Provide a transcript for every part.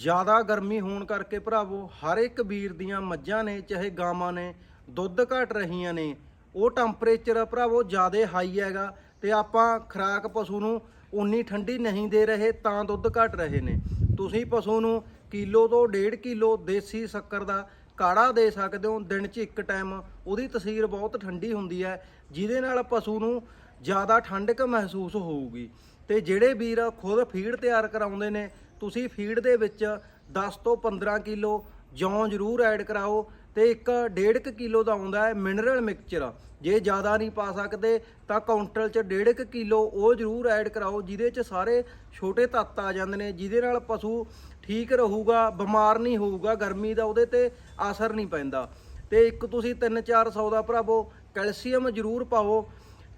ਜ਼ਿਆਦਾ ਗਰਮੀ ਹੋਣ ਕਰਕੇ ਭਰਾਵੋ, ਹਰ ਇੱਕ ਵੀਰ ਦੀਆਂ ਮੱਝਾਂ ਨੇ, ਚਾਹੇ ਗਾਵਾਂ ਨੇ, ਦੁੱਧ ਘਟ ਰਹੀਆਂ ਨੇ, ਉਹ ਟੈਂਪਰੇਚਰ ਭਰਾਵੋ ਜ਼ਿਆਦਾ ਹਾਈ ਹੈਗਾ ਤੇ ਆਪਾਂ ਖਰਾਕ ਪਸ਼ੂ ਨੂੰ ਉਨੀ ਠੰਡੀ ਨਹੀਂ ਦੇ ਰਹੇ, ਤਾਂ ਦੁੱਧ ਘਟ ਰਹੇ ਨੇ। ਤੁਸੀਂ ਪਸ਼ੂ ਨੂੰ ਕਿਲੋ ਤੋਂ 1.5 ਕਿਲੋ ਦੇਸੀ ਸ਼ੱਕਰ ਦਾ ਕਾੜਾ ਦੇ ਸਕਦੇ ਹੋ, ਦਿਨ 'ਚ ਇੱਕ ਟਾਈਮ ਉਹਦੀ ਤਸੀਰ ਬਹੁਤ ਠੰਡੀ ਹੁੰਦੀ ਹੈ, ਜਿਹਦੇ ਨਾਲ ਪਸ਼ੂ ਨੂੰ ਜ਼ਿਆਦਾ ਠੰਡਕ ਮਹਿਸੂਸ ਹੋਊਗੀ। ਤੇ ਜਿਹੜੇ ਵੀਰ ਖੁਦ ਫੀਡ ਤਿਆਰ ਕਰਾਉਂਦੇ ਨੇ ਤੁਸੀਂ ਫੀਡ ਦੇ ਵਿੱਚ 10 ਤੋਂ 15 ਕਿਲੋ ਜੌਂ ਜ਼ਰੂਰ ਐਡ ਕਰਾਓ ਤੇ ਇੱਕ 1.5 ਕਿਲੋ ਦਾ ਆਉਂਦਾ ਹੈ ਮਿਨਰਲ ਮਿਕਸਚਰ। ਜੇ ਜ਼ਿਆਦਾ ਨਹੀਂ ਪਾ ਸਕਦੇ ਤਾਂ ਕਾਊਂਟਰ 'ਚ 1.5 ਕਿਲੋ ਉਹ ਜ਼ਰੂਰ ਐਡ ਕਰਾਓ, ਜਿਹਦੇ 'ਚ ਸਾਰੇ ਛੋਟੇ ਤੱਤ ਆ ਜਾਂਦੇ ਨੇ, ਜਿਹਦੇ ਨਾਲ ਪਸ਼ੂ ਠੀਕ ਰਹੂਗਾ, ਬਿਮਾਰ ਨਹੀਂ ਹੋਊਗਾ, ਗਰਮੀ ਦਾ ਉਹਦੇ ਤੇ ਅਸਰ ਨਹੀਂ ਪੈਂਦਾ। ਤੇ ਇੱਕ ਤੁਸੀਂ 3-400 ਦਾ ਭਰਾਵੋ, ਕੈਲਸ਼ੀਅਮ ਜ਼ਰੂਰ ਪਾਓ,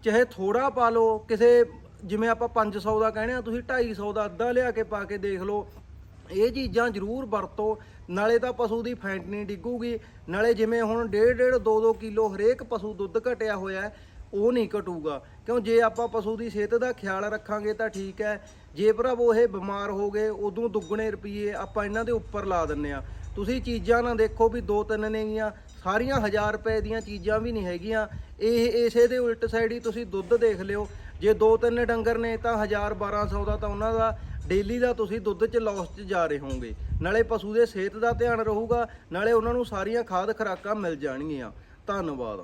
ਚਾਹੇ ਥੋੜਾ ਪਾ ਲਓ, ਕਿਸੇ ਜਿਵੇਂ ਆਪਾਂ 500 ਦਾ ਕਹਿੰਦੇ ਆ, ਤੁਸੀਂ 250 ਦਾ ਅੱਧਾ ਲਿਆ ਕੇ ਪਾ ਕੇ ਦੇਖ ਲਓ। ਇਹ ਚੀਜ਼ਾਂ ਜ਼ਰੂਰ ਵਰਤੋ, ਨਾਲੇ ਤਾਂ ਪਸ਼ੂ ਦੀ ਫੈਂਟ ਨਹੀਂ ਡਿੱਗੂਗੀ। ਨਾਲੇ ਜਿਵੇਂ ਹੁਣ 1.5 2-2 ਕਿਲੋ ਹਰੇਕ ਪਸ਼ੂ ਦੁੱਧ ਘਟਿਆ ਹੋਇਆ ਉਹ ਨਹੀਂ ਘਟੂਗਾ। ਕਿਉਂ, ਜੇ ਆਪਾਂ ਪਸ਼ੂ ਦੀ ਸਿਹਤ ਦਾ ਖਿਆਲ ਰੱਖਾਂਗੇ ਤਾਂ ਠੀਕ ਹੈ। ਜੇ ਭਰਾਵੋ ਇਹ ਬਿਮਾਰ ਹੋ ਗਏ, ਉਦੋਂ ਦੁੱਗਣੇ ਰੁਪਏ ਆਪਾਂ ਇਹਨਾਂ ਦੇ ਉੱਪਰ ਲਾ ਦਿੰਨੇ ਆ ਤੁਸੀਂ ਚੀਜ਼ਾਂ ਨਾ ਦੇਖੋ ਵੀ ਦੋ ਤਿੰਨ ਨੇਗੀਆਂ ਸਾਰੀਆਂ 1000 ਰੁਪਏ ਦੀਆਂ ਚੀਜ਼ਾਂ ਵੀ ਨਹੀਂ ਹੈਗੀਆਂ। ਇਹ, ਇਸੇ ਦੇ ਉਲਟ ਸਾਈਡ ਹੀ ਤੁਸੀਂ ਦੁੱਧ ਦੇਖ ਲਿਓ। ਜੇ ਦੋ ਤਿੰਨ ਡੰਗਰ ਨੇ ਤਾਂ 1000 1200 ਦਾ ਤਾਂ ਉਹਨਾਂ ਦਾ ਡੇਲੀ ਦਾ ਤੁਸੀਂ ਦੁੱਧ 'ਚ ਲਾਸ 'ਚ ਜਾ ਰਹੇ ਹੋਵੋਗੇ। ਨਾਲੇ ਪਸ਼ੂ ਦੇ ਸਿਹਤ ਦਾ ਧਿਆਨ ਰਹੂਗਾ, ਨਾਲੇ ਉਹਨਾਂ ਨੂੰ ਸਾਰੀਆਂ ਖਾਦ ਖੁਰਾਕਾਂ ਮਿਲ ਜਾਣਗੀਆਂ। ਧੰਨਵਾਦ।